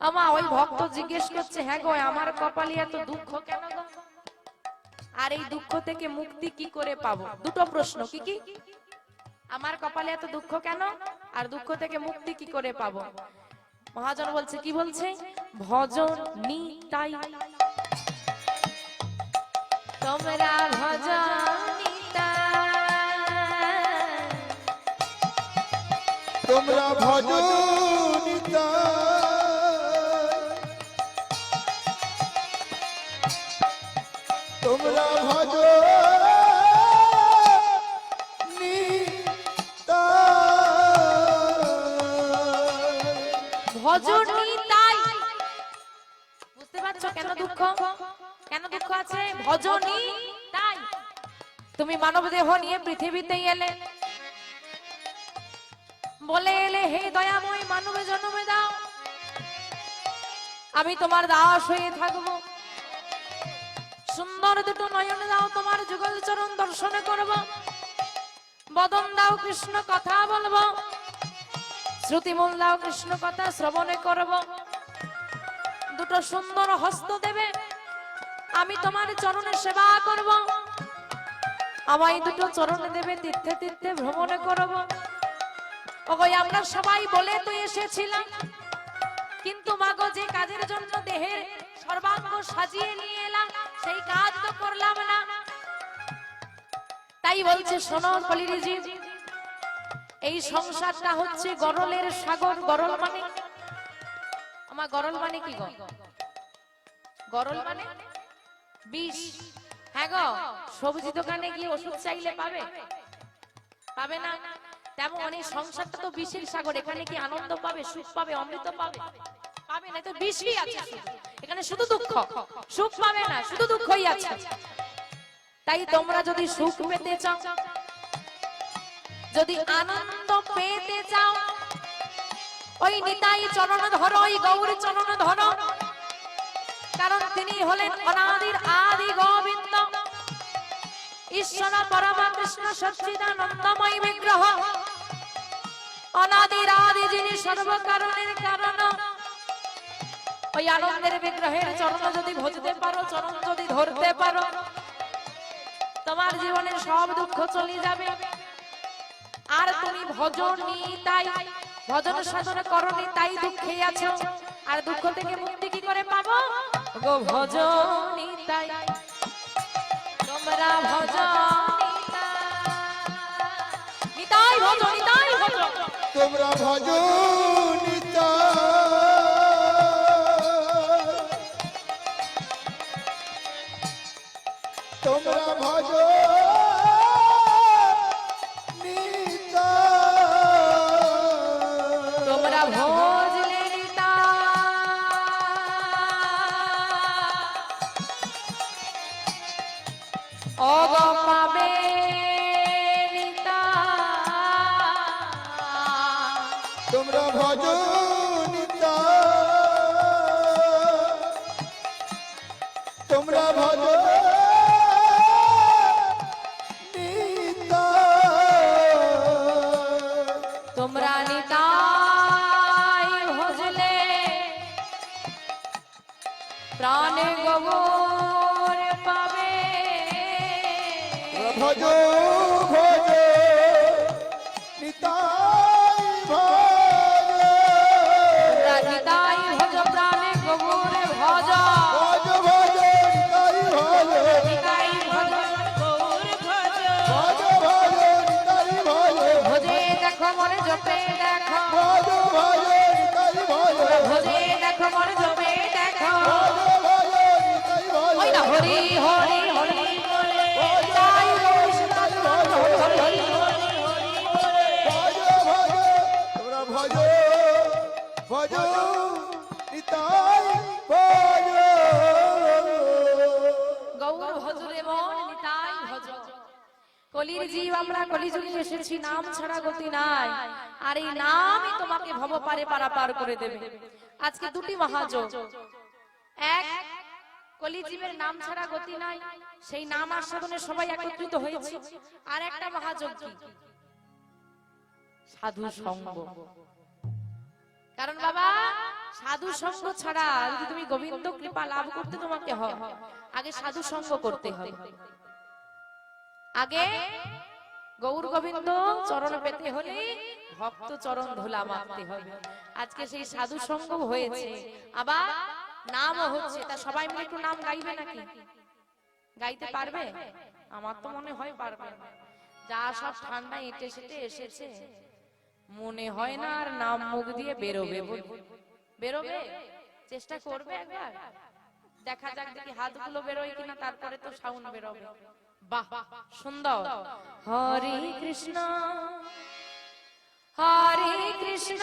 আমা ওই ভক্ত জিজ্ঞেস করছে হ্যাঁ গো আমার কপালে এত দুঃখ কেন গো? আর এই দুঃখ থেকে মুক্তি কি করে পাবো? দুটো প্রশ্ন কি কি? আমার কপালে এত দুঃখ কেন? আর দুঃখ থেকে মুক্তি কি করে পাবো? মহাজন বলছে কি বলছে? ভজন নিতাই। তোমরা ভজন নিতাই। তোমরা ভজনিতা ভজনী তাই। তুমি মানব দেহ নিয়ে পৃথিবীতে এলে। বলে এলে হে দয়াময় মানবে জন্মে দাও। আমি তোমার দাস হয়ে থাকব। সুন্দর দুটো নয়ন দাও তোমার যুগল চরণ দর্শন করব। বদন দাও কৃষ্ণ কথা বলব। শ্রুতিমূল দাও কৃষ্ণ কথা শ্রবণে করব। দুটো সুন্দর হস্ত দেবে। আমি তোমার চরণে সেবা করব। আমায় দুটো চরণে দেবে, তীর্থে তীর্থে ভ্রমণে করব। ওগো, আমরা সবাই বলে তো এসেছিলাম। কিন্তু মাগো, যে কাজের জন্য দেহের সর্বাঙ্গ সাজিয়ে নিয়ে এলাম, সেই কাজ তো করলাম না। তাই বলছে, শোনো কলিরিজি, এই সংসারটা হচ্ছে গরলের সাগর। গরল মানে? আমার গরল মানে কি গরল মানে? বিষ। হ্যাঁ গো সবজি দোকানে গিয়ে ওষুধ চাইলে পাবে? পাবে না? তেমন এই সংসারটা তো বিষের সাগর, এখানে কি আনন্দ পাবে, সুখ পাবে, অমৃত পাবে? পাবে না, তো বিষই আছে এখানে শুধু দুঃখ। সুখ পাবে না, শুধু দুঃখই আছে। তাই তোমরা যদি সুখ পেতে চাও, যদি আনন্দ পেতে চাও, ওই নিতাই চরণ ধরো ওই গৌর চরণ ধরো কারণ তিনি হলেন অনাদির আদি গোবিন্দ। ঈশ্বর পরমা কৃষ্ণ সচ্চিদানন্দময় বিগ্রহ। অনাদির আদি যিনি সর্বকারণের কারণ। ওই আনন্দের বিগ্রহের চরণ যদি ভজতে পারো, চরণ যদি ধরতে পারো, তোমার জীবনের সব দুঃখ চলে যাবে। আর তুমি ভজনী তাই, ভজন সাধন করনি তাই দুঃখে আছো। আর দুঃখ থেকে মুক্তি গো ভজনী তাই। তোমরা ভজনী নিতাই ভজ নিতাই ভজ। তোমরা ভজনিতা তোমরা ভজ তোমরা ভজনিতা। তোমরা ভজ তোমরা নিতাই ভজলে। প্রাণে গোবর পাবে। ভজ ভজ কলির জীব আমরা কলিযুগে এসেছি নাম ছাড়া গতি নাই। আর এই নামই তোমাকে ভব পারে পারাপার করে দেবে। আজকে দুটি মহাযোগ এক কলিজীবের নাম ছাড়া গতি নাই, সেই নাম আস্বাদনে সবাই একত্রিত হয়েছে। আর একটা মহাযোগ কি? সাধু সঙ্গ। কারণ বাবা, সাধু সঙ্গ ছাড়া যদি তুমি গোবিন্দ কৃপা লাভ করতে তোমাকে হয়, আগে সাধু সঙ্গ করতে হবে। আগে গৌর গোবিন্দ চরণ পেতে হলে ভক্ত চরণ ধুলা মারতে হবে। আজকে সেই সাধু সঙ্গ হয়েছে। আবার নামও হচ্ছে। তা সবাই মিলে একটু নাম গাইবে নাকি? গাইতে পারবে? আমার তো মনে হয় পারবে। যা সব ঠান্ডা এঁটে সেটে এসেছে। মনে হয় না আর নাম মুখ দিয়ে বেরোবে বেরোবে? চেষ্টা করবে একবার? দেখা যাক দেখি হাতগুলো বেরোয় কিনা, তারপরে তো সাউন্ড বেরোবে। বাহ, সুন্দর। হরে কৃষ্ণ হরে কৃষ্ণ।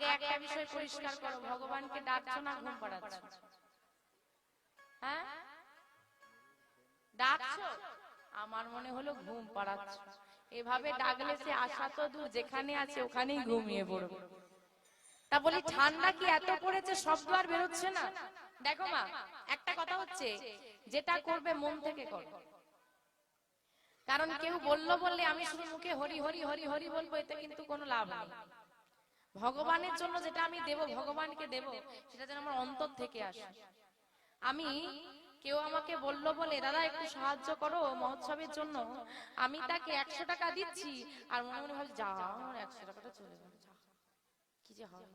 আগে একটা বিষয় পরিষ্কার করো, ভগবানকে ডাকছো না ঘুম পাড়াচ্ছ? হ্যাঁ? ডাকছো? আমার মনে হলো ঘুম পাড়াচ্ছ। এভাবে ডাকলে সে আশা তো দূর, যেখানে আছে ওখানেই ঘুমিয়ে পড়বে তা বলি, ঠান্ডা কি এত পড়েছে? শব্দ আর বেরোচ্ছে না। দেখো মা, একটা কথা হচ্ছে, যেটা করবে মন থেকে করো। কারণ কেউ বলল বললে আমি শুধু মুখে হরি হরি হরি হরি বলব, এতে কিন্তু কোনো লাভ নেই। ভগবানের জন্য যেটা আমি দেব, ভগবানকে দেব, সেটা যেন আমার অন্তর থেকে আসে। আমি কেউ আমাকে বলল বলে, দাদা, একটু সাহায্য করো মহোৎসবের জন্য। আমি তাকে একশো টাকা দিচ্ছি। আর মনে মনে ভাবছি যা আমার একশো টাকাটা চলে গেল যা। কি যে হবে?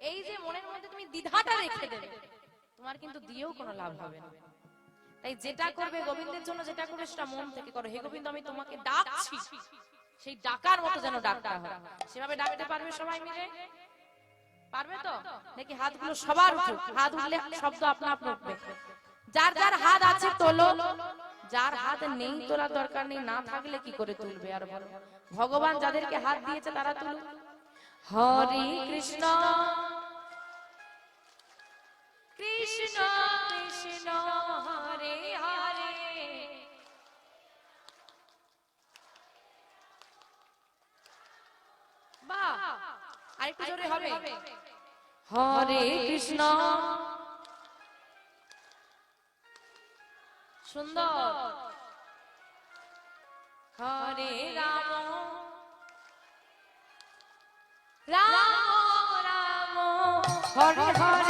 এই যে মনের মধ্যে তুমি দ্বিধাটা রেখে দেবে, তোমার কিন্তু দিয়েও কোনো লাভ হবে না। তাই যেটা করবে গোবিন্দের জন্য যেটা করবে সেটা মন থেকে করো। হে গোবিন্দ, আমি তোমাকে ডাকছি। সেই ডাকার মতো যেন ডাকটা হয়। সেভাবে ডাকতে পারবে সবাই মিলে? পারবে তো? নাকি হাতগুলো সবার হাত উঠলে শব্দ আপনা আপনি উঠবে। যার যার হাত আছে তোলো। যার হাত নেই তোলার দরকার নেই না থাকলে কি করে তুলবে? আর বলো। ভগবান যাদেরকে হাত দিয়েছে তারা তুলুক। হরে কৃষ্ণ। কৃষ্ণ কৃষ্ণ হরে হরে। বাহ। আরেকটু জোরে হবে। হরে কৃষ্ণ। সুন্দর। হরে রাম। রাম রাম। হরে হরে